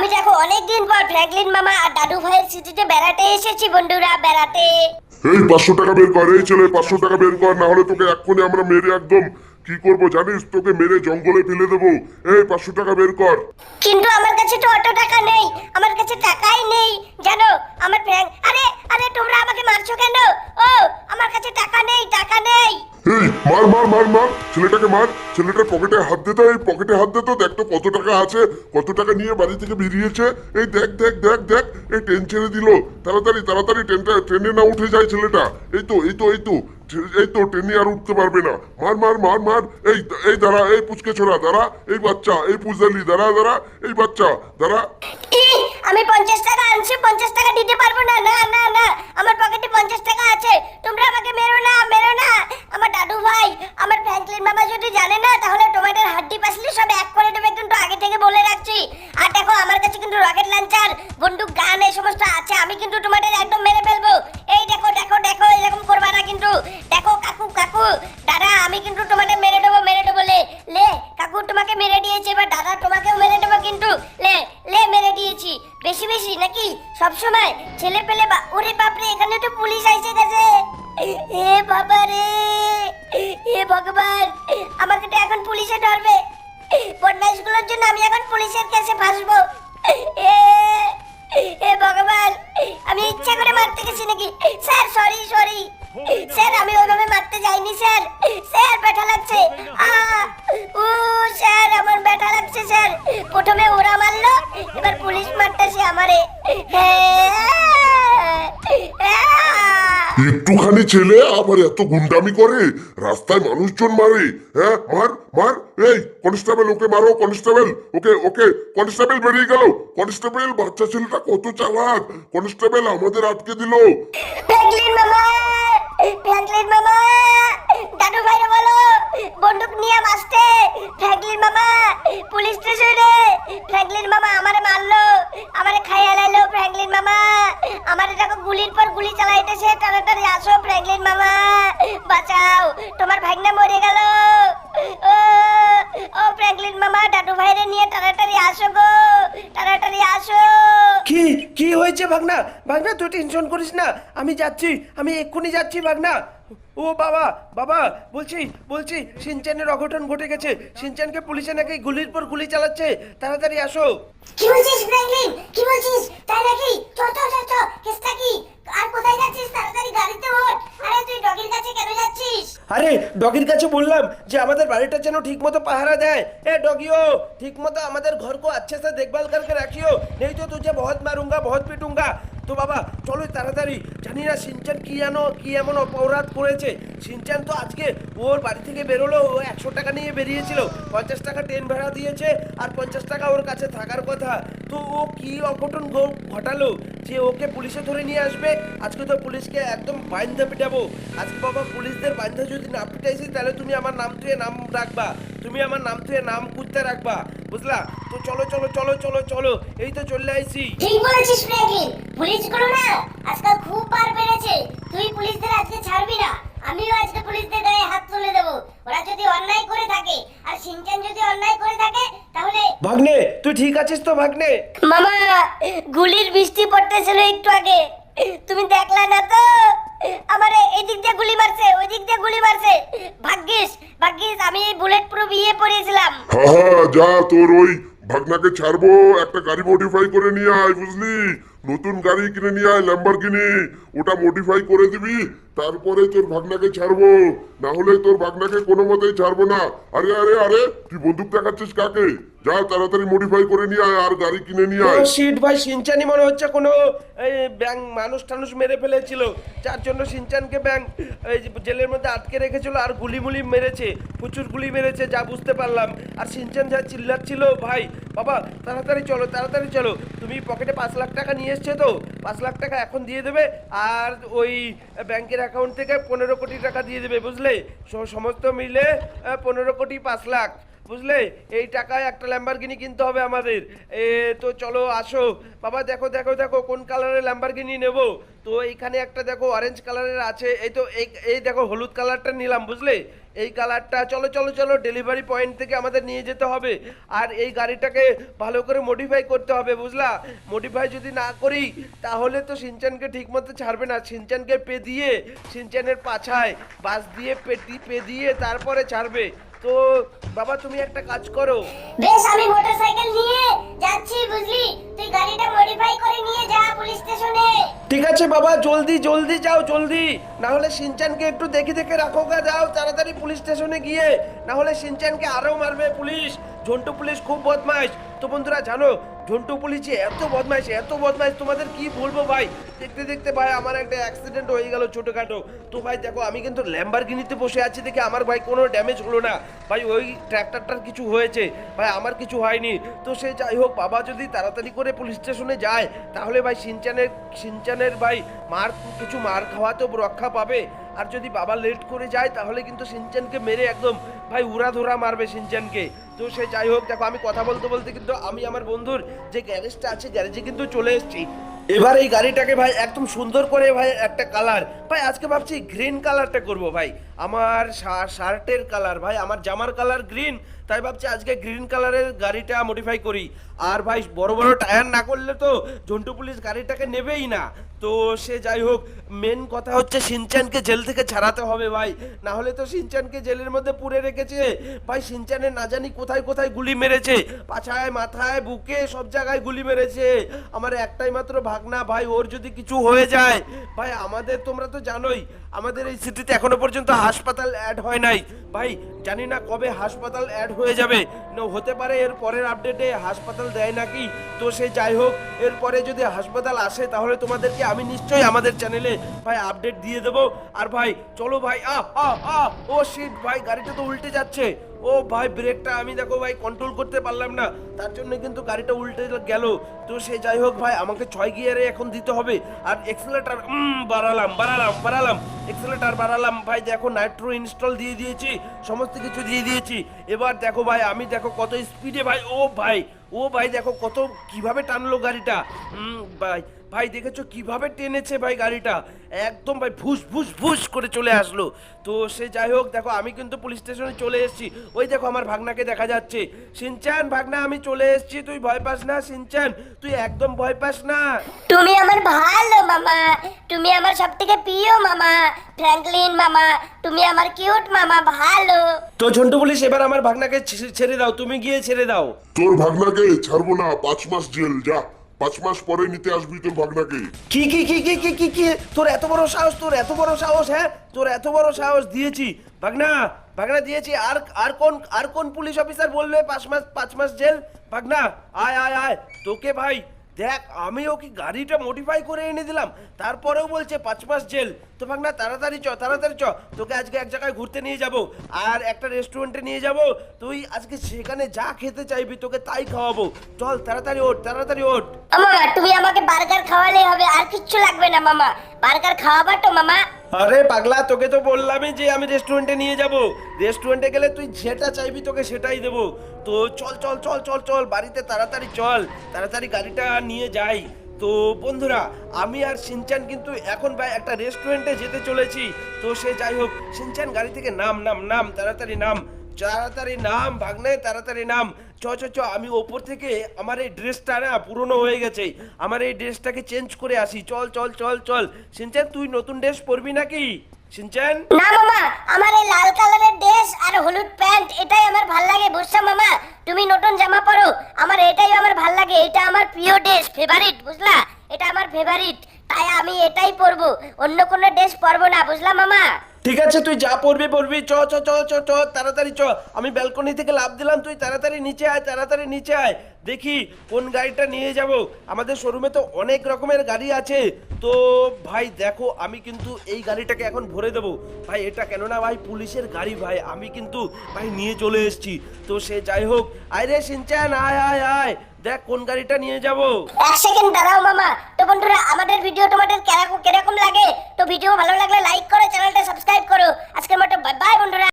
আমি দেখো অনেকদিন পর ফ্র্যাঙ্কলিন মামা আর দাদু ভাইয়ের সিটিতে বেড়াতে এসেছি বন্ধুরা বেড়াতে। এই পাঁচশো টাকা বের কর এই ছেলে পাঁচশো টাকা বের কর না হলে তোকে এক্ষুনি আমরা মেরে একদম কি করব জানিস? তোকে মেরে জঙ্গলে ফেলে দেবো। এই পাঁচশো টাকা বের কর। কিন্তু আমার কাছে তো অত টাকা নেই আমার কাছে টাকাই নেই জানো আমার ফ্র্যাঙ্ক আরে আরে তোমরা আমাকে মারছো কেন ও আমার কাছে টাকা নেই টাকা নেই এই মার মার, ছেলেটাকে মার। ছেলেটার পকেটে হাত দে এই পকেটে হাত দে তো, দেখ তো কত টাকা আছে, কত টাকা নিয়ে বাড়ি থেকে বেরিয়েছে। এই দেখ দেখ দেখ দেখ, এই ট্রেন ছেড়ে দিল। তাড়াতাড়ি তাড়াতাড়ি ট্রেনটা ট্রেনে না উঠে যায় ছেলেটা। এই তো এই তো এই তো এই তো ট্রেনে আর উঠতে পারবে না। মার মার মার মার, এই এই দাঁড়া, এই পুচকে ছোড়া, দাঁড়া, এই বাচ্চা, এই পুজদালি দাঁড়া দাঁড়া, এই বাচ্চা, দাঁড়া। আমি পঞ্চাশ টাকা আনছি, পঞ্চাশ টাকা দিতে পারব না। না না না, আমার পকেটে পঞ্চাশ টাকা আছে। তোমরা আমাকে মেরো না মেরো না। আমার দাদু ভাই, আমার ফ্র্যাঙ্কলিন মামা যদি জানে না, তাহলে টমেটোর হাড্ডি পাসলি সব এক করে দেবে কিন্তু আগে থেকে বলে রাখছি। আর দেখো, আমার কাছে কিন্তু রকেট লঞ্চার বন্দুক গান এই সমস্ত আছে। আমি কিন্তু তোমাদের একদম মেরে ফেলব এই দেখো দেখো দেখো এরকম করবা না কিন্তু দেখো কাকু কাকু দাদা আমি কিন্তু তোমাদের মেরে দেবো মেরে দেবো লে লে কাকু তোমাকে মেরে দিয়েছে, এবার দাদা তোমাকেও মেরে দেবো কিন্তু। লে লে মেরে দিয়েছি। বেশি বেশি নাকি? সব সময় ছেলে পেলে বা ওরে বাপরে, এখানে তো পুলিশ আইসে গেছে। এ বাবা রে, এ ভগবান, আমাকে তো এখন পুলিশে ধরবে। বদমাইশগুলোর জন্য আমি এখন পুলিশের কাছে ফাঁসবো। এ ভগবান আমি ইচ্ছা করে মারতে গেছি নাকি স্যার সরি সরি স্যার আমি ওইভাবে মারতে যাইনি স্যার স্যার ব্যথা লাগছে আ ও স্যার আমার ব্যথা লাগছে স্যার প্রথমে ওরা মারলো এবার পুলিশ মারতেছে আমারে হ্যাঁ একটুখানি ছেলে আবার এত গুন্ডামি করে, রাস্তায় মানুষজন মারে হ্যাঁ? মার মার, এই কনস্টেবল ওকে মারো কনস্টেবল ওকে ওকে কনস্টেবল বেরিয়ে গেল। কনস্টেবল বাচ্চা ছেলেটা কত চালাক। কনস্টেবল আমাদের আটকে দিল। ফ্র্যাঙ্কলিন মামা! ফ্র্যাঙ্কলিন মামা! বন্দুক নিয়ে আসতে ফ্র্যাঙ্কলিন মামা, পুলিশ স্টেশনে। ফ্র্যাঙ্কলিন মামা আমারে মারলো, আমারে খাইয়া লাইলো ফ্র্যাঙ্কলিন মামা। আমারে দেখো গুলির পর গুলি চালাইতেছে তাড়াতাড়ি আসো ফ্র্যাঙ্কলিন মামা। বাঁচাও, তোমার ভাগ্না মরে গেল। ও ও ফ্র্যাঙ্কলিন মামা, দাদু ভাইরে নিয়ে তাড়াতাড়ি আসো গো, তাড়াতাড়ি আসো। কি কি হয়েছে ভাগনা? ভাগনা, তুই টেনশন করিস না, আমি যাচ্ছি, আমি এক্ষুনি যাচ্ছি ভাগনা। ও বাবা বাবা বলছি বলছি সিনচানের অঘটন ঘটে গেছে। সিনচানকে পুলিশে নাকি গুলির পর গুলি চালাচ্ছে। তাড়াতাড়ি আসো। কি বলছিস ফ্র্যাঙ্কলিন কি বলছিস? তাই নাকি? চল চল চল চল কেসটা কি? আর কোথায় যাচ্ছিস? তাড়াতাড়ি গাড়িতে ওঠ। আরে তুই ডগির কাছে কেন যাচ্ছিস? আরে ডগির কাছে বললাম যে আমাদের বাড়িটা যেন ঠিকমতো পাহারা দেয়। এ ডগিও ঠিকমতো আমাদের ঘর কো আচ্ছে সে দেখভাল করকে রাখিও। নেই তো তুঝে বহুত মারুঙ্গা বহুত পিটুঙ্গা। তো বাবা, চলো তাড়াতাড়ি। জানি না সিনচান কি যেন কি এমন অপরাধ করেছে। সিনচান তো আজকে ওর বাড়ি থেকে বেরোলো, ও একশো টাকা নিয়ে বেরিয়েছিল। পঞ্চাশ টাকা ট্রেন ভাড়া দিয়েছে আর পঞ্চাশ টাকা ওর কাছে থাকার কথা। তো ও কি অঘটন ঘটালো? যে ওকে পুলিশে ধরে নিয়ে আসবে? আজকে তো পুলিশকে একদম বাইন্ধা পিটাবো। আজকে বাবা, পুলিশদের বাইন্ধা যদি না পিটাইছি তাহলে তুমি আমার নাম তুই নাম রাখবা। তুমি আমার নাম তুই নাম কুঁজতে রাখবা। বুঝলা? তো চলো চলো চলো চলো চলো এই তো চলে আইছি। ঠিক বলেছিস ফ্র্যাঙ্কলিন পুলিশগুলো না। আজকাল খুব পার পেরেছে। তুই পুলিশদের আজকে ছাড়বি না। আমিও আজকে পুলিশদের গায়ে হাত তুলে দেবো। ওরা যদি অন্যায় করে থাকে আর সিনচান যদি অন্যায় করে থাকে তাহলে ভাগ্নে তুই ঠিক আছিস তো ভাগ্নে? মামা গুলির বৃষ্টি পড়তেছিল একটু আগে। তুমি দেখলা না তো? আমার এই দিক দিয়ে গুলি মারছে ওই দিক দিয়ে গুলি মারছে। ভাগ্যিস ভাগ্যিস, আমি বুলেট প্রুফ ইয়ে পরিয়েছিলাম হ্যাঁ হ্যাঁ যা তোর ওই ভাগনাকে ছাড়বো, একটা গাড়ি মডিফাই করে নিয়ে আয়, বুঝলি? নতুন গাড়ি কিনে নিয়ে আয় ল্যাম্বরগিনি ওটা মডিফাই করে দিবি, তারপরে তোর ভাগনাকে ছাড়বো। না হলে তোর ভাগনাকে কোনো মতেই ছাড়বো না। আরে আরে আরে, তুই বন্দুক দেখাচ্ছিস কাকে? যা তাড়াতাড়ি মডিফাই করে নিয়ে আয় আর গাড়ি কিনে নিয়ে আয়। সিট ভাই সিনচানি মনে হচ্ছে কোনো এই ব্যাং মানুষ টানুষ মেরে ফেলেছিল। যার জন্য সিনচানকে ব্যাং এই জেলের মধ্যে আটকে রেখেছিল আর গুলি মুলি মেরেছে প্রচুর গুলি মেরেছে যা বুঝতে পারলাম। আর সিনচান যা চিল্লাচ্ছিল ভাই বাবা তাড়াতাড়ি চলো তাড়াতাড়ি চলো। তুমি পকেটে পাঁচ লাখ টাকা নিয়ে এসছে তো? পাঁচ লাখ টাকা এখন দিয়ে দেবে আর ওই ব্যাংকের অ্যাকাউন্ট থেকে পনেরো কোটি টাকা দিয়ে দেবে বুঝলে? সমস্ত মিলে পনেরো কোটি পাঁচ লাখ। বুঝলে? এই টাকায় একটা ল্যাম্বারগিনি কিনতে হবে আমাদের। এ, তো চলো, আসো। বাবা, দেখো দেখো দেখো, কোন কালারের ল্যাম্বারগিনি নেব? তো এইখানে একটা, দেখো অরেঞ্জ কালারের আছে। এই তো, এই এই দেখো, হলুদ কালারটা নিলাম, বুঝলে? এই কালারটা চলো চলো চলো ডেলিভারি পয়েন্ট থেকে আমাদের নিয়ে যেতে হবে। আর এই গাড়িটাকে ভালো করে মডিফাই করতে হবে, বুঝলা? মডিফাই যদি না করি, তাহলে তো সিনচানকে ঠিকমতো ছাড়বে না। সিনচানকে পে দিয়ে সিনচানের পাছায় বাস দিয়ে, পেটি পে দিয়ে তারপরে ছাড়বে। তো বাবা তুমি একটা কাজ করো। বেশ আমি মোটরসাইকেল নিয়ে যাচ্ছি বুঝলি? তুই গাড়িটা মডিফাই করে নিয়ে যা পুলিশ স্টেশনে ঠিক আছে বাবা জলদি জলদি যাও জলদি। না হলে সিনচানকে একটু দেখে দেখে রাখো গা যাও তাড়াতাড়ি পুলিশ স্টেশনে গিয়ে। না হলে সিনচানকে আরও মারবে পুলিশ। ঝন্টু পুলিশ খুব বদমাইশ। তো বন্ধুরা, জানো, ঝন্টু পুলিশ যে এত বদমাইশ এত বদমাইশ, তোমাদের কি বলব ভাই? দেখতে দেখতে ভাই, আমার একটা অ্যাক্সিডেন্ট হয়ে গেল ছোটখাটো। তো ভাই, দেখো, আমি কিন্তু ল্যাম্বারগিনিতে বসে আছি দেখে আমার ভাই কোনো ড্যামেজ হলো না। ভাই, ওই ট্র্যাক্টরটার কিছু হয়েছে। ভাই, আমার কিছু হয়নি। তো সে যাই হোক, বাবা যদি তাড়াতাড়ি করে পুলিশ স্টেশনে যায়, তাহলে ভাই, সিনচানের সিনচানের ভাই, মার, কিছু মার খাওয়া তো রক্ষা পাবে। আর যদি বাবা লেট করে যায়, তাহলে কিন্তু সিনচানকে মেরে একদম ভাই উড়া ধরা মারবে সিনচানকে তো সে যাই হোক, দেখো আমি কথা বলতে বলতে কিন্তু আমি আমার বন্ধুর যে গ্যারেজটা আছে গ্যারেজে কিন্তু চলে এসেছি। এবার এই গাড়িটাকে ভাই একদম সুন্দর করে ভাই একটা কালার ভাই, আজকে ভাবছি গ্রিন কালারটা করব ভাই। আমার শার্টের কালার ভাই, আমার জামার কালার গ্রিন তাই ভাবছি আজকে গ্রিন কালারের গাড়িটা মডিফাই করি। আর ভাই, বড় বড় টায়ার না করলে তো ঝন্টু পুলিশ গাড়িটাকে নেবেই না। তো সে যাই হোক মেন কথা হচ্ছে সিনচানকে জেল থেকে ছাড়াতে হবে ভাই। না হলে তো সিনচানকে জেলের মধ্যে পুরে রেখেছে। ভাই সিনচানের না জানি কোথায় কোথায় গুলি মেরেছে। পাছায়, মাথায়, বুকে সব জায়গায় গুলি মেরেছে। আমার একটাই মাত্র ভাগনা ভাই, ওর যদি কিছু হয়ে যায়। ভাই, আমাদের তোমরা তো জানোই, আমাদের এই সিটিতে এখনও পর্যন্ত হাসপাতাল অ্যাড হয় নাই। ভাই জানি না কবে হাসপাতাল অ্যাড হয়ে যাবে। হতে পারে এর পরের আপডেটে হাসপাতাল দেয় নাকি? তো সে যাই হোক এরপরে যদি হাসপাতাল আসে, তাহলে তোমাদেরকে আমি নিশ্চয়ই আমাদের চ্যানেলে ভাই আপডেট দিয়ে দেবো। আর ভাই, চলো ভাই, আহ আ আ ও শিট ভাই, গাড়িটা তো উল্টে যাচ্ছে। ও ভাই ব্রেকটা আমি দেখো ভাই কন্ট্রোল করতে পারলাম না। তার জন্য কিন্তু গাড়িটা উল্টে গেল। তো সে যাই হোক ভাই, আমাকে ছয় গিয়ারে এখন দিতে হবে। আর এক্সেলেটার বাড়ালাম বাড়ালাম বাড়ালাম। এক্সেলেটার বাড়ালাম। ভাই, দেখো নাইট্রো ইনস্টল দিয়ে দিয়েছি। সমস্ত কিছু দিয়ে দিয়েছি। এবার দেখো ভাই, আমি দেখো কত স্পিডে ভাই, ও ভাই ও ভাই দেখো কত, কীভাবে টানলো গাড়িটা। ভাই ভাই দেখেছ কীভাবে টেনেছে ভাই গাড়িটা? একদম ভাই ভুস ভুস ভুস করে চলে আসলো। তো সে যাই হোক দেখো আমি কিন্তু পুলিশ স্টেশনে চলে এসেছি। ওই দেখো আমার ভাগনাকে দেখা যাচ্ছে। সিনচান ভাগনা আমি চলে এসেছি। তুই ভয় পাস না সিনচান তুই একদম ভয় পাস না। তুমি আমার ভালো মামা। তুমি আমার সব থেকে প্রিয় মামা। ফ্র্যাঙ্কলিন মামা তুমি আমার কিউট মামা ভালো। তো ঝন্টু পুলিশ এবার আমার ভাগনাকে ছেড়ে দাও। তুমি গিয়ে ছেড়ে দাও। তোর ভাগনাকে ছাড়বো না পাঁচ মাস জেল যা। পাঁচ মাস পরে নিতে আসবি তোর ভাগনাকে। কি কি কি কি কি কি কি? তোর এত বড় সাহস, তোর এত বড় সাহস হ্যাঁ? তোর এত বড় সাহস দিয়েছি। ভাগনা ভাগনা দিয়েছি। আর আর কোন আর কোন পুলিশ অফিসার বলবে পাঁচ মাস পাঁচ মাস জেল? ভাগনা, আয় আয় আয়। তোকে ভাই দেখ, আমি ওকে গাড়িটা মডিফাই করে এনে দিলাম। তারপরেও বলছে, পাঁচ মাস জেল। তো ভাগনা, তাড়াতাড়ি চ তাড়াতাড়ি চ। তোকে আজকে এক জায়গায় ঘুরতে নিয়ে যাব। আর একটা রেস্টুরেন্টে নিয়ে যাব। তুই আজকে সেখানে যা খেতে চাইবি, তোকে তাই খাওয়াবো। চল, তাড়াতাড়ি ওঠ তাড়াতাড়ি ওঠ। মামা, তুমি আমাকে বার্গার খাওয়ালেই হবে। আর কিচ্ছু লাগবে না, মামা। বার্গার খাওয়াবা তো, মামা। আরে পাগলা, তোকে তো বললামই যে আমি রেস্টুরেন্টে নিয়ে যাব। রেস্টুরেন্টে গেলে তুই যেটা চাইবি তোকে সেটাই দেবো। তো চল চল চল চল চল, বাড়িতে তাড়াতাড়ি চল, তাড়াতাড়ি গাড়িটা নিয়ে যাই। তো বন্ধুরা, আমি আর সিনচান কিন্তু এখন ভাই একটা রেস্টুরেন্টে যেতে চলেছি। তো সে যাই হোক, সিনচান গাড়ি থেকে নাম নাম নাম, তাড়াতাড়ি নাম। তাড়াতাড়ি নাম ভাগনে তাড়াতাড়ি নাম। চ চ চ, আমি ওপর থেকে আমার এই ড্রেসটা না পুরনো হয়ে গেছে। আমার এই ড্রেসটাকে চেঞ্জ করে আসি। চল চল চল চল। সিনচান তুই নতুন ড্রেস পরবি নাকি? সিনচান না মামা, আমার এই লাল কালারের ড্রেস আর হলুদ প্যান্ট, এটাই আমার ভালো লাগে, বুঝছ মামা? তুমি নতুন জামা পরো, আমার এটাই আমার ভালো লাগে, এটা আমার প্রিয় ড্রেস ফেভারিট বুঝলা? এটা আমার ফেভারিট তাই আমি এটাই পরবো, অন্য কোনো ড্রেস পরবো না, বুঝলা মামা? ঠিক আছে, তুই যা পড়বি পড়বি। চ চ চ চ চ, তাড়াতাড়ি চ। আমি ব্যালকনি থেকে লাভ দিলাম, তুই তাড়াতাড়ি নিচে আয়, তাড়াতাড়ি নিচে আয়। দেখি কোন গাড়িটা নিয়ে যাব। আমাদের শোরুমে তো অনেক রকমের গাড়ি আছে। তো ভাই দেখো, আমি কিন্তু এই গাড়িটাকে এখন ভরে দেবো। ভাই, এটা কেননা ভাই পুলিশের গাড়ি ভাই, আমি কিন্তু ভাই নিয়ে চলে এসেছি। তো সে যাই হোক, আয় রে সিনচান আয় আয় আয়। দেখ কোন গাড়িটা নিয়ে যাব। এক সেকেন্ড দাঁড়াও মামা। তো বন্ধুরা, আমাদের ভিডিও তোমাদের কেরকম লাগে, তো ভিডিও ভালো লাগলে লাইক করো চ্যানেলটা সাবস্ক্রাইব করো। আজকের মতো বাই বাই বন্ধুরা।